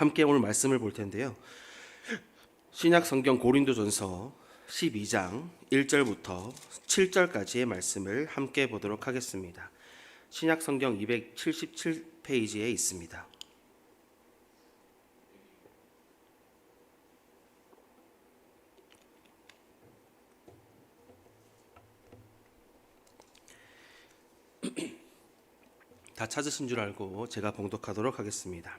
함께 오늘 말씀을 볼 텐데요. 신약 성경 고린도전서 12장 1절부터 7절까지의 말씀을 함께 보도록 하겠습니다. 신약 성경 277페이지에 있습니다. 다 찾으신 줄 알고 제가 봉독하도록 하겠습니다.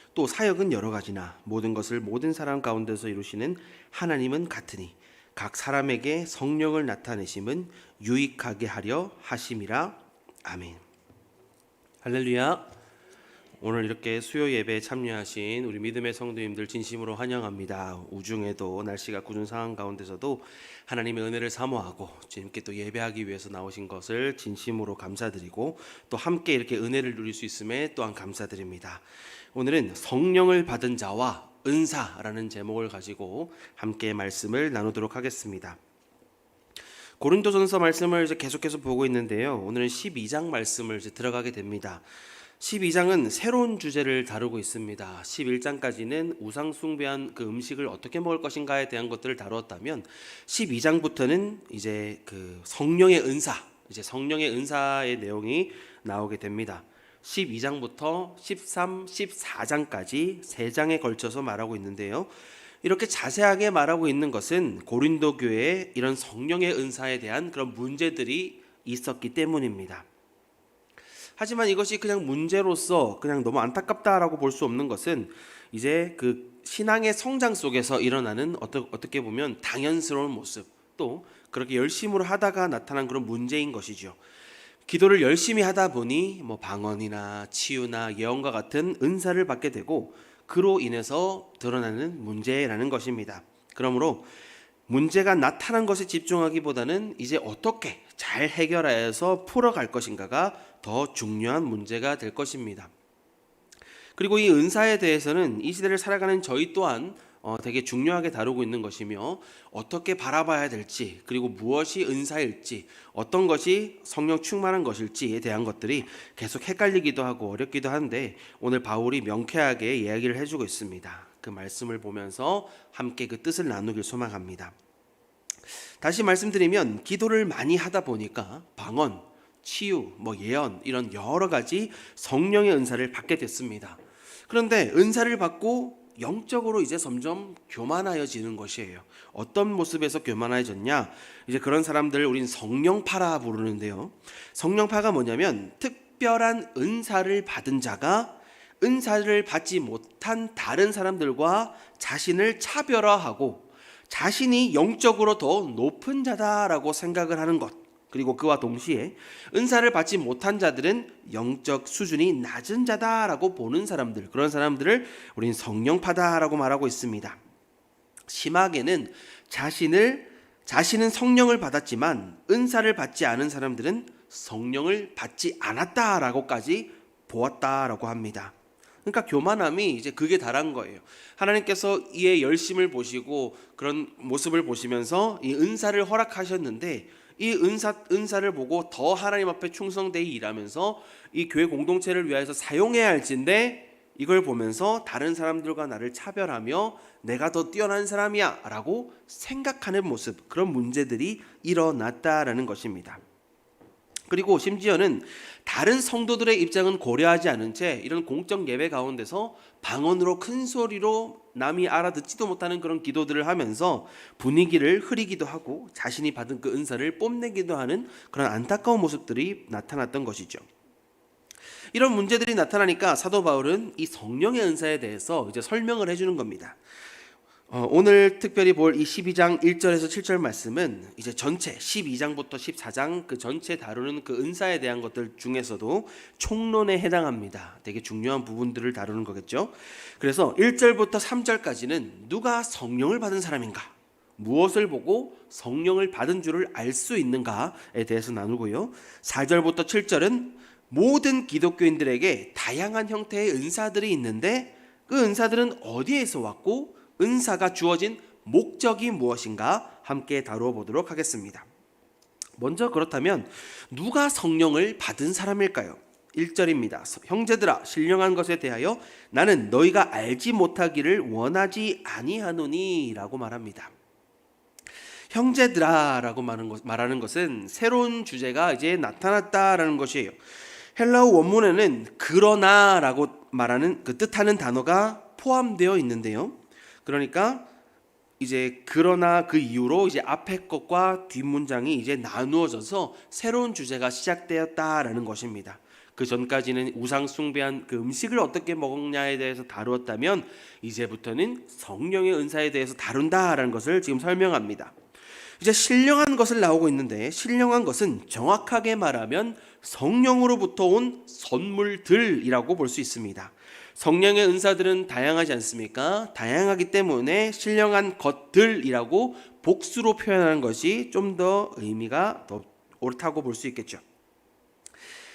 또 사역은 여러 가지나 모든 것을 모든 사람 가운데서 이루시는 하나님은 같으니 각 사람에게 성령을 나타내심은 유익하게 하려 하심이라 아멘. 할렐루야. 오늘 이렇게 수요 예배에 참여하신 우리 믿음의 성도님들 진심으로 환영합니다. 우중에도 날씨가 굳은 상황 가운데서도 하나님의 은혜를 사모하고 주님께 또 예배하기 위해서 나오신 것을 진심으로 감사드리고 또 함께 이렇게 은혜를 누릴 수 있음에 또한 감사드립니다. 오늘은 성령을 받은 자와 은사라는 제목을 가지고 함께 말씀을 나누도록 하겠습니다. 고린도전서 말씀을 이제 계속해서 보고 있는데요. 오늘은 12장 말씀을 이제 들어가게 됩니다. 12장은 새로운 주제를 다루고 있습니다. 11장까지는 우상 숭배한 그 음식을 어떻게 먹을 것인가에 대한 것들을 다루었다면 12장부터는 이제 그 성령의 은사, 이제 성령의 은사의 내용이 나오게 됩니다. 12장부터 13, 14장까지 세 장에 걸쳐서 말하고 있는데요. 이렇게 자세하게 말하고 있는 것은 고린도 교회에 이런 성령의 은사에 대한 그런 문제들이 있었기 때문입니다. 하지만 이것이 그냥 문제로서 그냥 너무 안타깝다라고 볼 수 없는 것은 이제 그 신앙의 성장 속에서 일어나는 어떠, 어떻게 보면 당연스러운 모습 또 그렇게 열심으로 하다가 나타난 그런 문제인 것이죠. 기도를 열심히 하다 보니 뭐 방언이나 치유나 예언과 같은 은사를 받게 되고 그로 인해서 드러나는 문제라는 것입니다. 그러므로 문제가 나타난 것에 집중하기보다는 이제 어떻게 잘 해결하여서 풀어갈 것인가가 더 중요한 문제가 될 것입니다. 그리고 이 은사에 대해서는 이 시대를 살아가는 저희 또한 어, 되게 중요하게 다루고 있는 것이며 어떻게 바라봐야 될지 그리고 무엇이 은사일지 어떤 것이 성령 충만한 것일지에 대한 것들이 계속 헷갈리기도 하고 어렵기도 한데 오늘 바울이 명쾌하게 이야기를 해주고 있습니다. 그 말씀을 보면서 함께 그 뜻을 나누길 소망합니다. 다시 말씀드리면 기도를 많이 하다 보니까 방언, 치유, 뭐 예언 이런 여러 가지 성령의 은사를 받게 됐습니다. 그런데 은사를 받고 영적으로 이제 점점 교만하여지는 것이에요. 어떤 모습에서 교만해졌냐? 이제 그런 사람들 우린 성령파라 부르는데요. 성령파가 뭐냐면 특별한 은사를 받은 자가 은사를 받지 못한 다른 사람들과 자신을 차별화하고 자신이 영적으로 더 높은 자다라고 생각을 하는 것. 그리고 그와 동시에 은사를 받지 못한 자들은 영적 수준이 낮은 자다라고 보는 사람들, 그런 사람들을 우린 성령파다라고 말하고 있습니다. 심하게는 자신을 자신은 성령을 받았지만 은사를 받지 않은 사람들은 성령을 받지 않았다라고까지 보았다라고 합니다. 그러니까 교만함이 이제 그게 달한 거예요. 하나님께서 이의 열심을 보시고 그런 모습을 보시면서 이 은사를 허락하셨는데 이 은사 은사를 보고 더 하나님 앞에 충성되이 일하면서 이 교회 공동체를 위하여서 사용해야 할진데 이걸 보면서 다른 사람들과 나를 차별하며 내가 더 뛰어난 사람이야라고 생각하는 모습 그런 문제들이 일어났다라는 것입니다. 그리고 심지어는 다른 성도들의 입장은 고려하지 않은 채 이런 공적 예배 가운데서 방언으로 큰 소리로 남이 알아듣지도 못하는 그런 기도들을 하면서 분위기를 흐리기도 하고 자신이 받은 그 은사를 뽐내기도 하는 그런 안타까운 모습들이 나타났던 것이죠. 이런 문제들이 나타나니까 사도 바울은 이 성령의 은사에 대해서 이제 설명을 해주는 겁니다. 어, 오늘 특별히 볼 이 12장 1절에서 7절 말씀은 이제 전체 12장부터 14장 그 전체 다루는 그 은사에 대한 것들 중에서도 총론에 해당합니다. 되게 중요한 부분들을 다루는 거겠죠. 그래서 1절부터 3절까지는 누가 성령을 받은 사람인가? 무엇을 보고 성령을 받은 줄을 알 수 있는가에 대해서 나누고요. 4절부터 7절은 모든 기독교인들에게 다양한 형태의 은사들이 있는데 그 은사들은 어디에서 왔고 은사가 주어진 목적이 무엇인가 함께 다루어 보도록 하겠습니다. 먼저 그렇다면 누가 성령을 받은 사람일까요? 1절입니다. 형제들아 신령한 것에 대하여 나는 너희가 알지 못하기를 원하지 아니하노니라고 말합니다. 형제들아라고 말하는 것은 새로운 주제가 이제 나타났다라는 것이에요. 헬라어 원문에는 그러나라고 말하는 그 뜻하는 단어가 포함되어 있는데요. 그러니까 이제 그러나 그 이후로 이제 앞에 것과 뒷 문장이 이제 나누어져서 새로운 주제가 시작되었다라는 것입니다. 그 전까지는 우상 숭배한 그 음식을 어떻게 먹냐에 대해서 다루었다면 이제부터는 성령의 은사에 대해서 다룬다라는 것을 지금 설명합니다. 이제 신령한 것을 나오고 있는데 신령한 것은 정확하게 말하면 성령으로부터 온 선물들이라고 볼 수 있습니다. 성령의 은사들은 다양하지 않습니까? 다양하기 때문에 신령한 것들이라고 복수로 표현하는 것이 좀 더 의미가 더 옳다고 볼 수 있겠죠.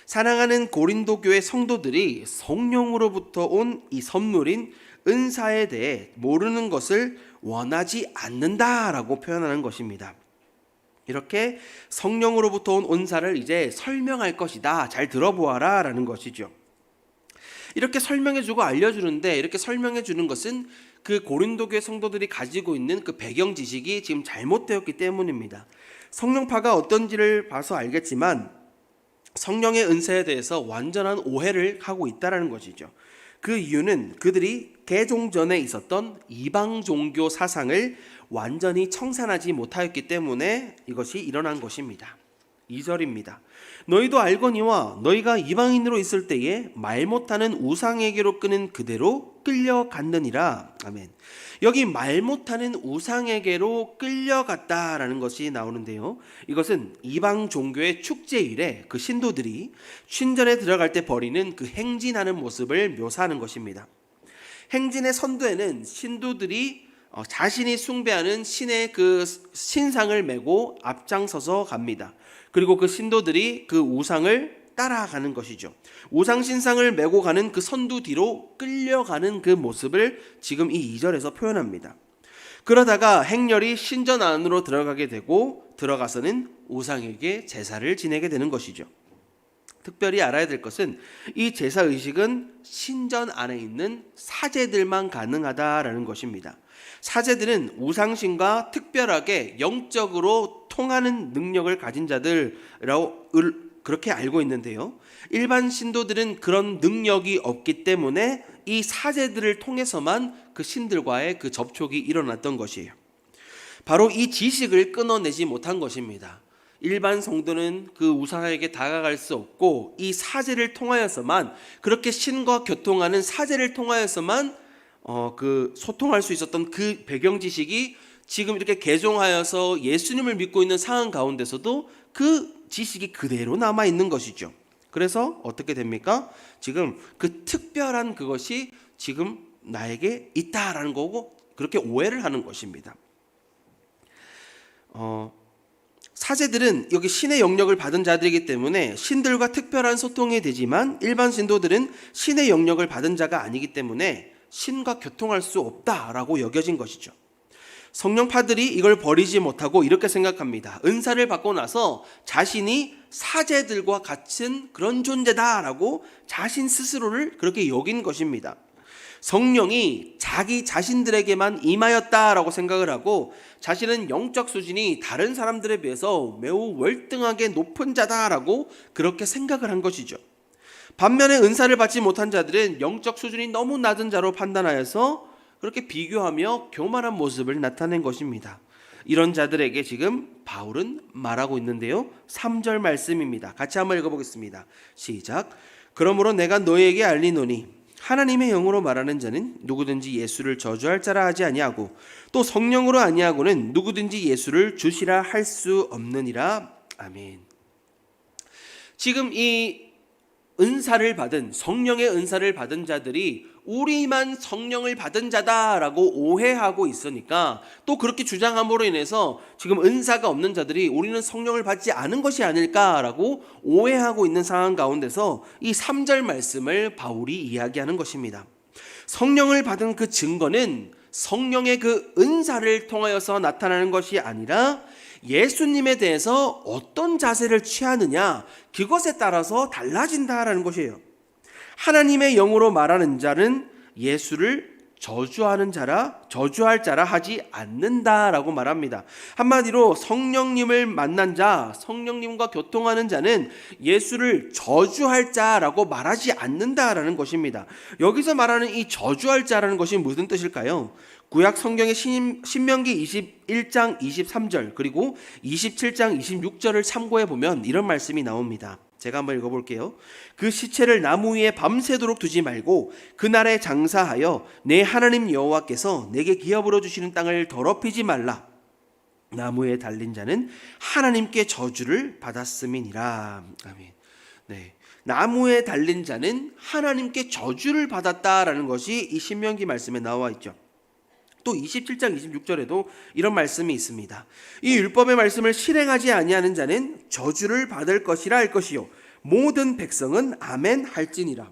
사랑하는 고린도 교회 성도들이 성령으로부터 온 이 선물인 은사에 대해 모르는 것을 원하지 않는다라고 표현하는 것입니다. 이렇게 성령으로부터 온 은사를 이제 설명할 것이다. 잘 들어보아라 라는 것이죠. 이렇게 설명해주고 알려주는데 이렇게 설명해주는 것은 그 고린도교의 성도들이 가지고 있는 그 배경 지식이 지금 잘못되었기 때문입니다. 성령파가 어떤지를 봐서 알겠지만 성령의 은사에 대해서 완전한 오해를 하고 있다라는 것이죠. 그 이유는 그들이 개종 전에 있었던 이방 종교 사상을 완전히 청산하지 못하였기 때문에 이것이 일어난 것입니다. 2절입니다. 너희도 알거니와 너희가 이방인으로 있을 때에 말 못하는 우상에게로 끄는 그대로 끌려갔느니라. 아멘. 여기 말 못하는 우상에게로 끌려갔다라는 것이 나오는데요. 이것은 이방 종교의 축제일에 그 신도들이 신전에 들어갈 때 벌이는 그 행진하는 모습을 묘사하는 것입니다. 행진의 선두에는 신도들이 어, 자신이 숭배하는 신의 그 신상을 메고 앞장서서 갑니다. 그리고 그 신도들이 그 우상을 따라가는 것이죠. 우상 신상을 메고 가는 그 선두 뒤로 끌려가는 그 모습을 지금 이 2절에서 표현합니다. 그러다가 행렬이 신전 안으로 들어가게 되고 들어가서는 우상에게 제사를 지내게 되는 것이죠. 특별히 알아야 될 것은 이 제사 의식은 신전 안에 있는 사제들만 가능하다라는 것입니다. 사제들은 우상신과 특별하게 영적으로 통하는 능력을 가진 자들이라고 그렇게 알고 있는데요. 일반 신도들은 그런 능력이 없기 때문에 이 사제들을 통해서만 그 신들과의 그 접촉이 일어났던 것이에요. 바로 이 지식을 끊어내지 못한 것입니다. 일반 성도는 그 우상에게 다가갈 수 없고 이 사제를 통하여서만 그렇게 신과 교통하는 사제를 통하여서만 어, 그 소통할 수 있었던 그 배경 지식이 지금 이렇게 개종하여서 예수님을 믿고 있는 상황 가운데서도 그 지식이 그대로 남아 있는 것이죠. 그래서 어떻게 됩니까? 지금 그 특별한 그것이 지금 나에게 있다라는 거고 그렇게 오해를 하는 것입니다. 어, 사제들은 여기 신의 영역을 받은 자들이기 때문에 신들과 특별한 소통이 되지만 일반 신도들은 신의 영역을 받은 자가 아니기 때문에 신과 교통할 수 없다라고 여겨진 것이죠. 성령파들이 이걸 버리지 못하고 이렇게 생각합니다. 은사를 받고 나서 자신이 사제들과 같은 그런 존재다라고 자신 스스로를 그렇게 여긴 것입니다. 성령이 자기 자신들에게만 임하였다라고 생각을 하고 자신은 영적 수준이 다른 사람들에 비해서 매우 월등하게 높은 자다라고 그렇게 생각을 한 것이죠. 반면에 은사를 받지 못한 자들은 영적 수준이 너무 낮은 자로 판단하여서 그렇게 비교하며 교만한 모습을 나타낸 것입니다. 이런 자들에게 지금 바울은 말하고 있는데요. 3절 말씀입니다. 같이 한번 읽어보겠습니다. 시작. 그러므로 내가 너희에게 알리노니 하나님의 영으로 말하는 자는 누구든지 예수를 저주할 자라 하지 아니하고 또 성령으로 아니하고는 누구든지 예수를 주시라 할 수 없느니라. 아멘. 지금 이 은사를 받은 성령의 은사를 받은 자들이 우리만 성령을 받은 자다라고 오해하고 있으니까 또 그렇게 주장함으로 인해서 지금 은사가 없는 자들이 우리는 성령을 받지 않은 것이 아닐까라고 오해하고 있는 상황 가운데서 이 3절 말씀을 바울이 이야기하는 것입니다. 성령을 받은 그 증거는 성령의 그 은사를 통하여서 나타나는 것이 아니라 예수님에 대해서 어떤 자세를 취하느냐 그것에 따라서 달라진다라는 것이에요. 하나님의 영으로 말하는 자는 예수를 저주하는 자라 저주할 자라 하지 않는다라고 말합니다. 한마디로 성령님을 만난 자, 성령님과 교통하는 자는 예수를 저주할 자라고 말하지 않는다라는 것입니다. 여기서 말하는 이 저주할 자라는 것이 무슨 뜻일까요? 구약 성경의 신, 신명기 21장 23절 그리고 27장 26절을 참고해 보면 이런 말씀이 나옵니다. 제가 한번 읽어볼게요. 그 시체를 나무 위에 밤새도록 두지 말고 그날에 장사하여 내 하나님 여호와께서 내게 기업으로 주시는 땅을 더럽히지 말라. 나무에 달린 자는 하나님께 저주를 받았음이니라. 아멘. 네. 나무에 달린 자는 하나님께 저주를 받았다라는 것이 이 신명기 말씀에 나와 있죠. 또 27장 26절에도 이런 말씀이 있습니다. 이 율법의 말씀을 실행하지 아니하는 자는 저주를 받을 것이라 할 것이요 모든 백성은 아멘 할지니라.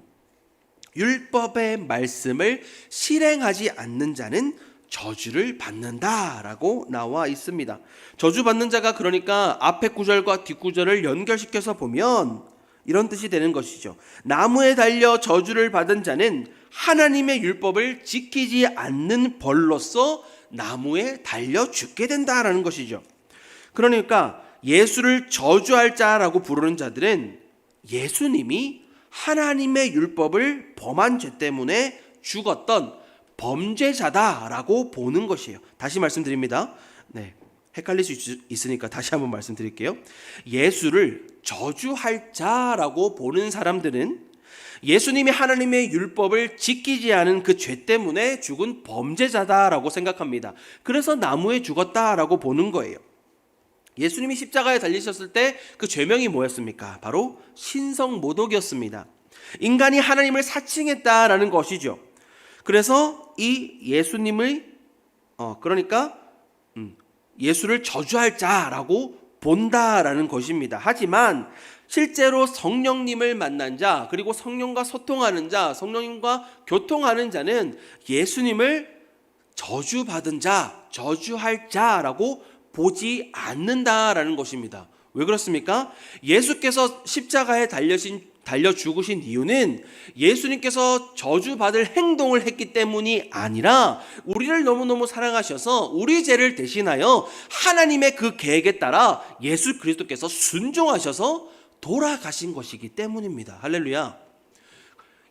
율법의 말씀을 실행하지 않는 자는 저주를 받는다라고 나와 있습니다. 저주 받는 자가 그러니까 앞에 구절과 뒷구절을 연결시켜서 보면 이런 뜻이 되는 것이죠. 나무에 달려 저주를 받은 자는 하나님의 율법을 지키지 않는 벌로서 나무에 달려 죽게 된다라는 것이죠. 그러니까 예수를 저주할 자라고 부르는 자들은 예수님이 하나님의 율법을 범한 죄 때문에 죽었던 범죄자다라고 보는 것이에요. 다시 말씀드립니다. 네. 헷갈릴 수 있- 있으니까 다시 한번 말씀드릴게요. 예수를 저주할 자라고 보는 사람들은 예수님이 하나님의 율법을 지키지 않은 그 죄 때문에 죽은 범죄자다라고 생각합니다. 그래서 나무에 죽었다라고 보는 거예요. 예수님이 십자가에 달리셨을 때 그 죄명이 뭐였습니까? 바로 신성 모독이었습니다. 인간이 하나님을 사칭했다라는 것이죠. 그래서 이 예수님의 어 그러니까 음, 예수를 저주할 자라고 본다라는 것입니다. 하지만 실제로 성령님을 만난 자, 그리고 성령과 소통하는 자, 성령님과 교통하는 자는 예수님을 저주받은 자, 저주할 자라고 보지 않는다라는 것입니다. 왜 그렇습니까? 예수께서 십자가에 달려신 달려 죽으신 이유는 예수님께서 저주받을 행동을 했기 때문이 아니라 우리를 너무너무 사랑하셔서 우리 죄를 대신하여 하나님의 그 계획에 따라 예수 그리스도께서 순종하셔서 돌아가신 것이기 때문입니다. 할렐루야.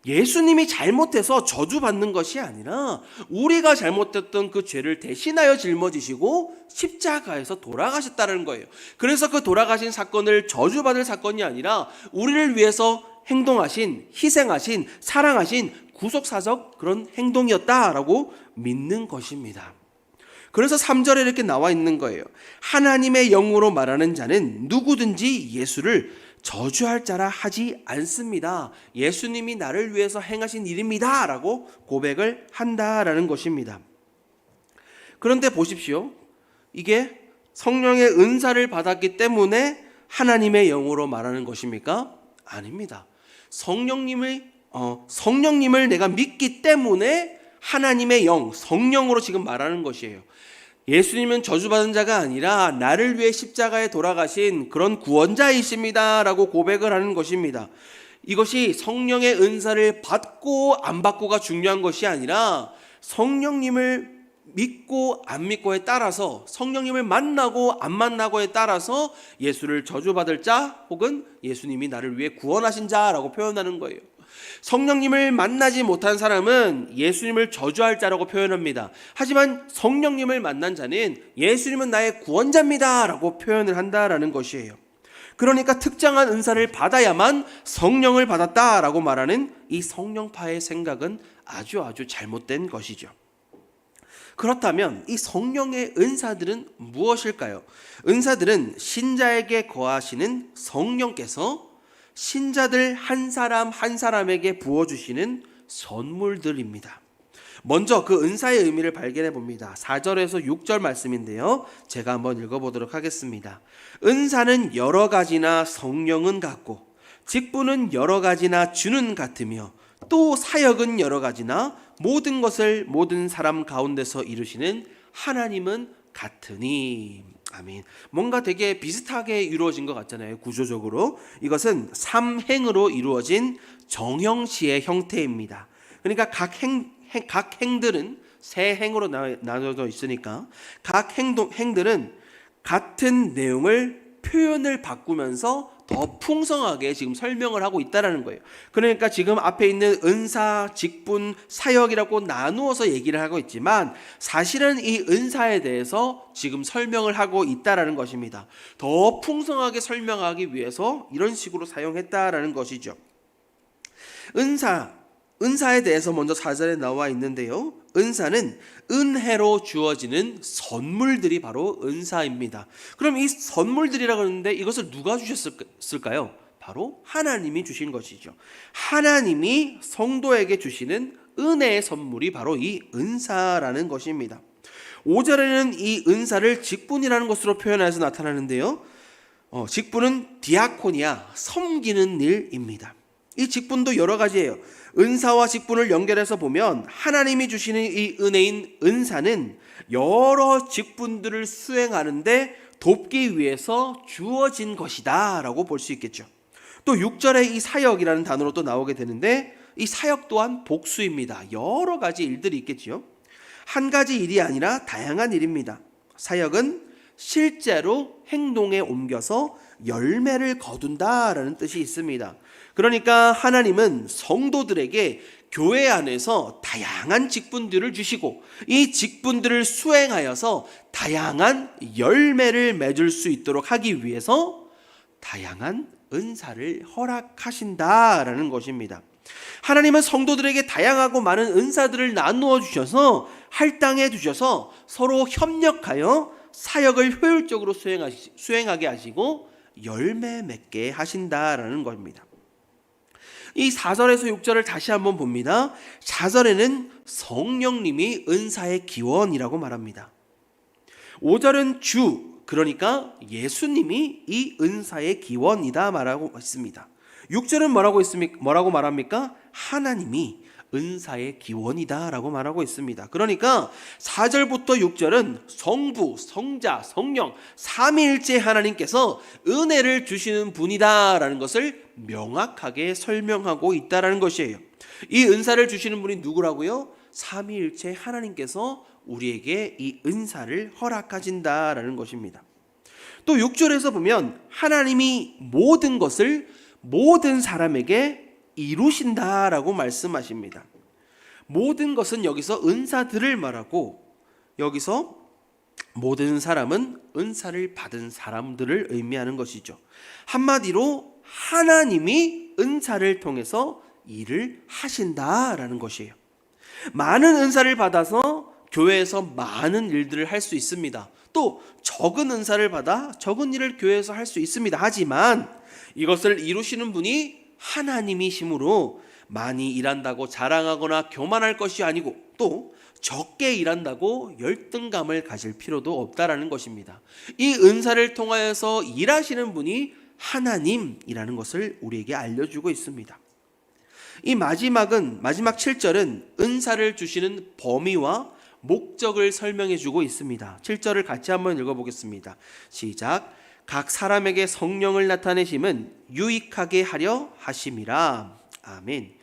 예수님이 잘못해서 저주받는 것이 아니라 우리가 잘못했던 그 죄를 대신하여 짊어지시고 십자가에서 돌아가셨다는 거예요. 그래서 그 돌아가신 사건을 저주받을 사건이 아니라 우리를 위해서 행동하신, 희생하신, 사랑하신 구속사적 그런 행동이었다라고 믿는 것입니다. 그래서 3절에 이렇게 나와 있는 거예요. 하나님의 영으로 말하는 자는 누구든지 예수를 저주할 자라 하지 않습니다. 예수님이 나를 위해서 행하신 일입니다. 라고 고백을 한다라는 것입니다. 그런데 보십시오. 이게 성령의 은사를 받았기 때문에 하나님의 영으로 말하는 것입니까? 아닙니다. 성령님의 어, 성령님을 내가 믿기 때문에 하나님의 영, 성령으로 지금 말하는 것이에요. 예수님은 저주받은 자가 아니라 나를 위해 십자가에 돌아가신 그런 구원자이십니다 라고 고백을 하는 것입니다. 이것이 성령의 은사를 받고 안 받고가 중요한 것이 아니라 성령님을 믿고 안 믿고에 따라서 성령님을 만나고 안 만나고에 따라서 예수를 저주받을 자 혹은 예수님이 나를 위해 구원하신 자라고 표현하는 거예요. 성령님을 만나지 못한 사람은 예수님을 저주할 자라고 표현합니다. 하지만 성령님을 만난 자는 예수님은 나의 구원자입니다 라고 표현을 한다라는 것이에요. 그러니까 특정한 은사를 받아야만 성령을 받았다라고 말하는 이 성령파의 생각은 아주 아주 잘못된 것이죠. 그렇다면 이 성령의 은사들은 무엇일까요? 은사들은 신자에게 거하시는 성령께서 신자들 한 사람 한 사람에게 부어주시는 선물들입니다. 먼저 그 은사의 의미를 발견해 봅니다. 4절에서 6절 말씀인데요. 제가 한번 읽어보도록 하겠습니다. 은사는 여러 가지나 성령은 같고, 직분은 여러 가지나 주는 같으며, 또 사역은 여러 가지나 모든 것을 모든 사람 가운데서 이루시는 하나님은 같으니. 아멘. 뭔가 되게 비슷하게 이루어진 것 같잖아요. 구조적으로. 이것은 삼행으로 이루어진 정형시의 형태입니다. 그러니까 각 행, 행- 각 행들은 세 행으로 나- 나눠져 있으니까 각 행동 행들은 같은 내용을 표현을 바꾸면서 더 풍성하게 지금 설명을 하고 있다라는 거예요. 그러니까 지금 앞에 있는 은사, 직분, 사역이라고 나누어서 얘기를 하고 있지만 사실은 이 은사에 대해서 지금 설명을 하고 있다라는 것입니다. 더 풍성하게 설명하기 위해서 이런 식으로 사용했다라는 것이죠. 은사, 은사에 대해서 먼저 4절에 나와 있는데요. 은사는 은혜로 주어지는 선물들이 바로 은사입니다. 그럼 이 선물들이라고 하는데 이것을 누가 주셨을까요? 바로 하나님이 주신 것이죠. 하나님이 성도에게 주시는 은혜의 선물이 바로 이 은사라는 것입니다. 5절에는 이 은사를 직분이라는 것으로 표현해서 나타나는데요. 어, 직분은 디아코니아, 섬기는 일입니다. 이 직분도 여러 가지예요. 은사와 직분을 연결해서 보면 하나님이 주시는 이 은혜인 은사는 여러 직분들을 수행하는데 돕기 위해서 주어진 것이다 라고 볼 수 있겠죠. 또 6절에 이 사역이라는 단어로 또 나오게 되는데 이 사역 또한 복수입니다. 여러 가지 일들이 있겠지요. 한 가지 일이 아니라 다양한 일입니다. 사역은 실제로 행동에 옮겨서 열매를 거둔다라는 뜻이 있습니다. 그러니까 하나님은 성도들에게 교회 안에서 다양한 직분들을 주시고 이 직분들을 수행하여서 다양한 열매를 맺을 수 있도록 하기 위해서 다양한 은사를 허락하신다라는 것입니다. 하나님은 성도들에게 다양하고 많은 은사들을 나누어 주셔서 할당해 주셔서 서로 협력하여 사역을 효율적으로 수행하시, 수행하게 하시고 열매 맺게 하신다라는 겁니다. 이 4절에서 6절을 다시 한번 봅니다. 4절에는 성령님이 은사의 기원이라고 말합니다. 5절은 주, 그러니까 예수님이 이 은사의 기원이다 말하고 있습니다. 6절은 뭐라고 있습니까? 뭐라고 말합니까? 하나님이 은사의 기원이다라고 말하고 있습니다. 그러니까 4절부터 6절은 성부, 성자, 성령 삼위일체 하나님께서 은혜를 주시는 분이다라는 것을 명확하게 설명하고 있다라는 것이에요. 이 은사를 주시는 분이 누구라고요? 삼위일체 하나님께서 우리에게 이 은사를 허락하신다라는 것입니다. 또 6절에서 보면 하나님이 모든 것을 모든 사람에게 이루신다라고 말씀하십니다. 모든 것은 여기서 은사들을 말하고 여기서 모든 사람은 은사를 받은 사람들을 의미하는 것이죠. 한마디로 하나님이 은사를 통해서 일을 하신다라는 것이에요. 많은 은사를 받아서 교회에서 많은 일들을 할 수 있습니다. 또 적은 은사를 받아 적은 일을 교회에서 할 수 있습니다. 하지만 이것을 이루시는 분이 하나님이심으로 많이 일한다고 자랑하거나 교만할 것이 아니고 또 적게 일한다고 열등감을 가질 필요도 없다라는 것입니다. 이 은사를 통하여서 일하시는 분이 하나님이라는 것을 우리에게 알려주고 있습니다. 이 마지막은 마지막 7절은 은사를 주시는 범위와 목적을 설명해 주고 있습니다. 7절을 같이 한번 읽어 보겠습니다. 시작. 각 사람에게 성령을 나타내심은 유익하게 하려 하심이라. 아멘.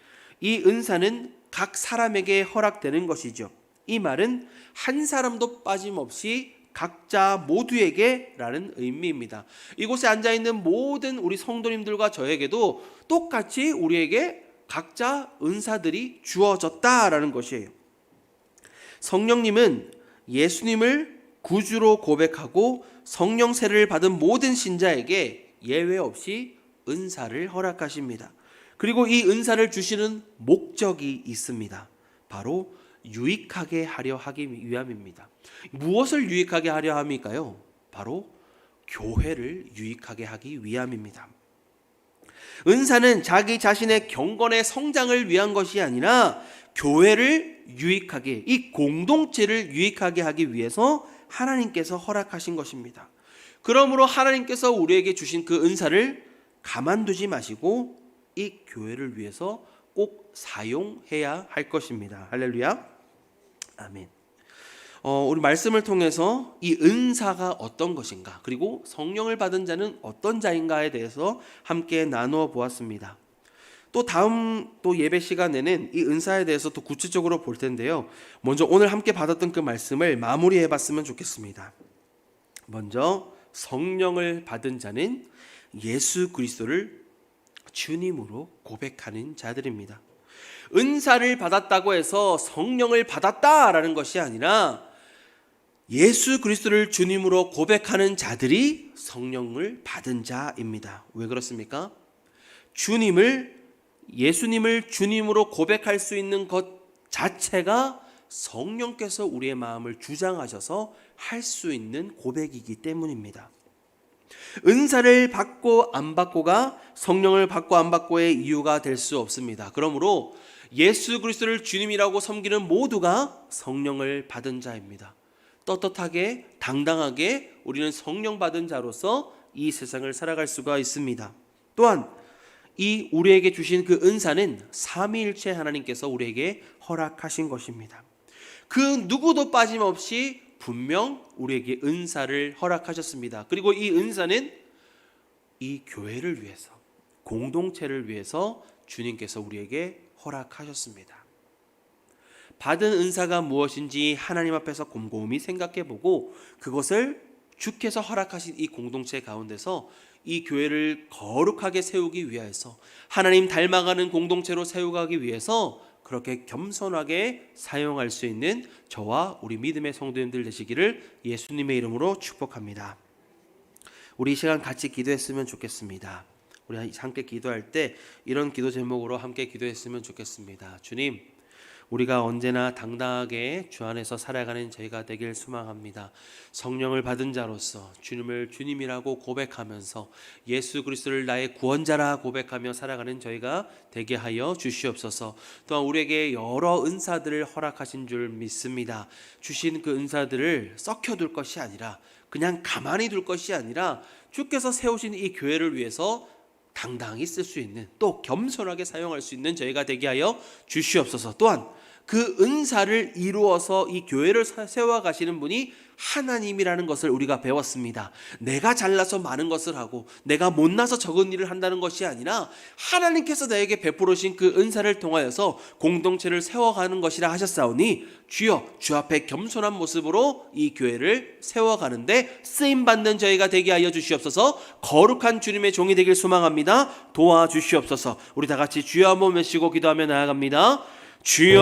이 은사는 각 사람에게 허락되는 것이죠. 이 말은 한 사람도 빠짐없이 각자 모두에게라는 의미입니다. 이곳에 앉아 있는 모든 우리 성도님들과 저에게도 똑같이 우리에게 각자 은사들이 주어졌다라는 것이에요. 성령님은 예수님을 구주로 고백하고 성령 세례를 받은 모든 신자에게 예외 없이 은사를 허락하십니다. 그리고 이 은사를 주시는 목적이 있습니다. 바로 유익하게 하려 하기 위함입니다. 무엇을 유익하게 하려 함일까요? 바로 교회를 유익하게 하기 위함입니다. 은사는 자기 자신의 경건의 성장을 위한 것이 아니라 교회를 유익하게 이 공동체를 유익하게 하기 위해서 하나님께서 허락하신 것입니다. 그러므로 하나님께서 우리에게 주신 그 은사를 가만두지 마시고 이 교회를 위해서 꼭 사용해야 할 것입니다. 할렐루야. 아멘. 어, 우리 말씀을 통해서 이 은사가 어떤 것인가, 그리고 성령을 받은 자는 어떤 자인가에 대해서 함께 나누어 보았습니다. 또 다음 또 예배 시간에는 이 은사에 대해서 또 구체적으로 볼 텐데요. 먼저 오늘 함께 받았던 그 말씀을 마무리해 봤으면 좋겠습니다. 먼저 성령을 받은 자는 예수 그리스도를 주님으로 고백하는 자들입니다. 은사를 받았다고 해서 성령을 받았다라는 것이 아니라 예수 그리스도를 주님으로 고백하는 자들이 성령을 받은 자입니다. 왜 그렇습니까? 주님을 예수님을 주님으로 고백할 수 있는 것 자체가 성령께서 우리의 마음을 주장하셔서 할 수 있는 고백이기 때문입니다. 은사를 받고 안 받고가 성령을 받고 안 받고의 이유가 될 수 없습니다. 그러므로 예수 그리스도를 주님이라고 섬기는 모두가 성령을 받은 자입니다. 떳떳하게 당당하게 우리는 성령 받은 자로서 이 세상을 살아갈 수가 있습니다. 또한 이 우리에게 주신 그 은사는 삼위일체 하나님께서 우리에게 허락하신 것입니다. 그 누구도 빠짐없이 분명 우리에게 은사를 허락하셨습니다. 그리고 이 은사는 이 교회를 위해서 공동체를 위해서 주님께서 우리에게 허락하셨습니다. 받은 은사가 무엇인지 하나님 앞에서 곰곰이 생각해 보고 그것을 주께서 허락하신 이 공동체 가운데서 이 교회를 거룩하게 세우기 위해서 하나님 닮아가는 공동체로 세워가기 위해서 그렇게 겸손하게 사용할 수 있는 저와 우리 믿음의 성도님들 되시기를 예수님의 이름으로 축복합니다. 우리 이 시간 같이 기도했으면 좋겠습니다. 우리 함께 기도할 때 이런 기도 제목으로 함께 기도했으면 좋겠습니다. 주님, 우리가 언제나 당당하게 주 안에서 살아가는 저희가 되길 소망합니다. 성령을 받은 자로서 주님을 주님이라고 고백하면서 예수 그리스도를 나의 구원자라 고백하며 살아가는 저희가 되게 하여 주시옵소서. 또한 우리에게 여러 은사들을 허락하신 줄 믿습니다. 주신 그 은사들을 썩혀둘 것이 아니라 그냥 가만히 둘 것이 아니라 주께서 세우신 이 교회를 위해서 당당히 쓸 수 있는 또 겸손하게 사용할 수 있는 저희가 되게 하여 주시옵소서. 또한 그 은사를 이루어서 이 교회를 세워 가시는 분이 하나님이라는 것을 우리가 배웠습니다. 내가 잘나서 많은 것을 하고 내가 못나서 적은 일을 한다는 것이 아니라 하나님께서 나에게 베풀으신 그 은사를 통하여서 공동체를 세워가는 것이라 하셨사오니 주여 주 앞에 겸손한 모습으로 이 교회를 세워가는데 쓰임 받는 저희가 되게 하여 주시옵소서. 거룩한 주님의 종이 되길 소망합니다. 도와주시옵소서. 우리 다 같이 주여 한번 외치고 기도하며 나아갑니다. 주여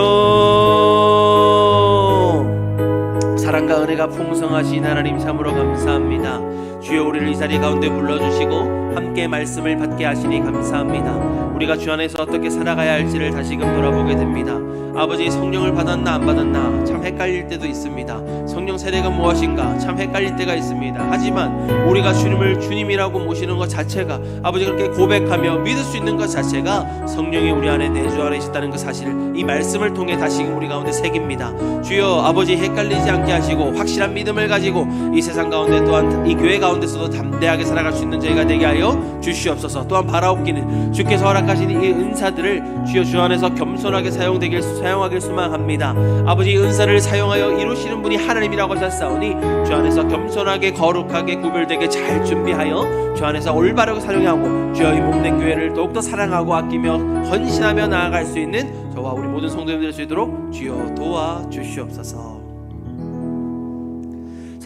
사랑과 은혜가 풍성하신 하나님 참으로 감사합니다. 주여 우리를 이 자리 가운데 불러주시고 함께 말씀을 받게 하시니 감사합니다. 우리가 주 안에서 어떻게 살아가야 할지를 다시금 돌아보게 됩니다. 아버지 성령을 받았나 안 받았나 참 헷갈릴 때도 있습니다. 성령 세례가 무엇인가 참 헷갈릴 때가 있습니다. 하지만 우리가 주님을 주님이라고 모시는 것 자체가 아버지 그렇게 고백하며 믿을 수 있는 것 자체가 성령이 우리 안에 내주 안에 있다는 그 사실을 이 말씀을 통해 다시금 우리 가운데 새깁니다. 주여 아버지 헷갈리지 않게 하시고 확실한 믿음을 가지고 이 세상 가운데 또한 이 교회 가 운데서도 담대하게 살아갈 수 있는 저희가 되게 하여 주시옵소서. 또한 바라옵기는 주께서 허락하신 이 은사들을 주여 주 안에서 겸손하게 사용되길 사용하길 소망합니다. 아버지 은사를 사용하여 이루시는 분이 하나님이라고 하셨사오니 주 안에서 겸손하게 거룩하게 구별되게 잘 준비하여 주 안에서 올바르게 사용하고 주여 이 몸된 교회를 더욱더 사랑하고 아끼며 헌신하며 나아갈 수 있는 저와 우리 모든 성도님들 될수 있도록 주여 도와 주시옵소서.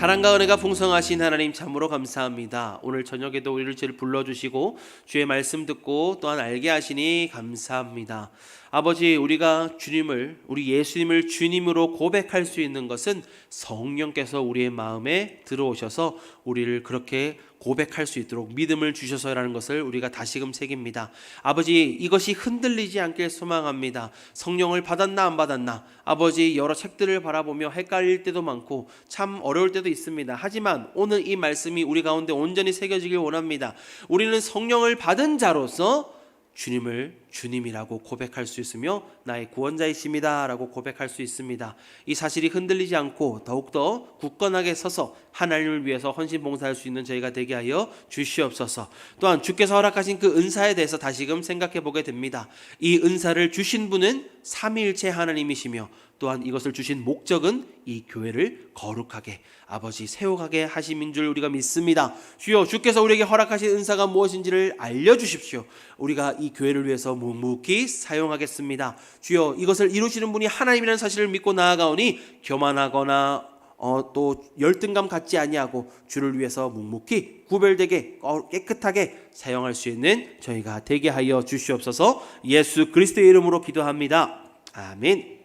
사랑과 은혜가 풍성하신 하나님 참으로 감사합니다. 오늘 저녁에도 우리를 주를 불러주시고 주의 말씀 듣고 또한 알게 하시니 감사합니다. 아버지 우리가 주님을 우리 예수님을 주님으로 고백할 수 있는 것은 성령께서 우리의 마음에 들어오셔서 우리를 그렇게 고백할 수 있도록 믿음을 주셔서라는 것을 우리가 다시금 새깁니다. 아버지 이것이 흔들리지 않길 소망합니다. 성령을 받았나 안 받았나 아버지 여러 책들을 바라보며 헷갈릴 때도 많고 참 어려울 때도 있습니다. 하지만 오늘 이 말씀이 우리 가운데 온전히 새겨지길 원합니다. 우리는 성령을 받은 자로서 주님을 주님이라고 고백할 수 있으며 나의 구원자이십니다라고 고백할 수 있습니다. 이 사실이 흔들리지 않고 더욱더 굳건하게 서서 하나님을 위해서 헌신 봉사할 수 있는 저희가 되게 하여 주시옵소서. 또한 주께서 허락하신 그 은사에 대해서 다시금 생각해 보게 됩니다. 이 은사를 주신 분은 삼위일체 하나님이시며 또한 이것을 주신 목적은 이 교회를 거룩하게 아버지 세워가게 하심인 줄 우리가 믿습니다. 주여 주께서 우리에게 허락하신 은사가 무엇인지를 알려 주십시오. 우리가 이 교회를 위해서 묵묵히 사용하겠습니다. 주여 이것을 이루시는 분이 하나님이라는 사실을 믿고 나아가오니 교만하거나 어, 또 열등감 갖지 아니하고 주를 위해서 묵묵히 구별되게 어, 깨끗하게 사용할 수 있는 저희가 되게 하여 주시옵소서. 예수 그리스도의 이름으로 기도합니다. 아멘.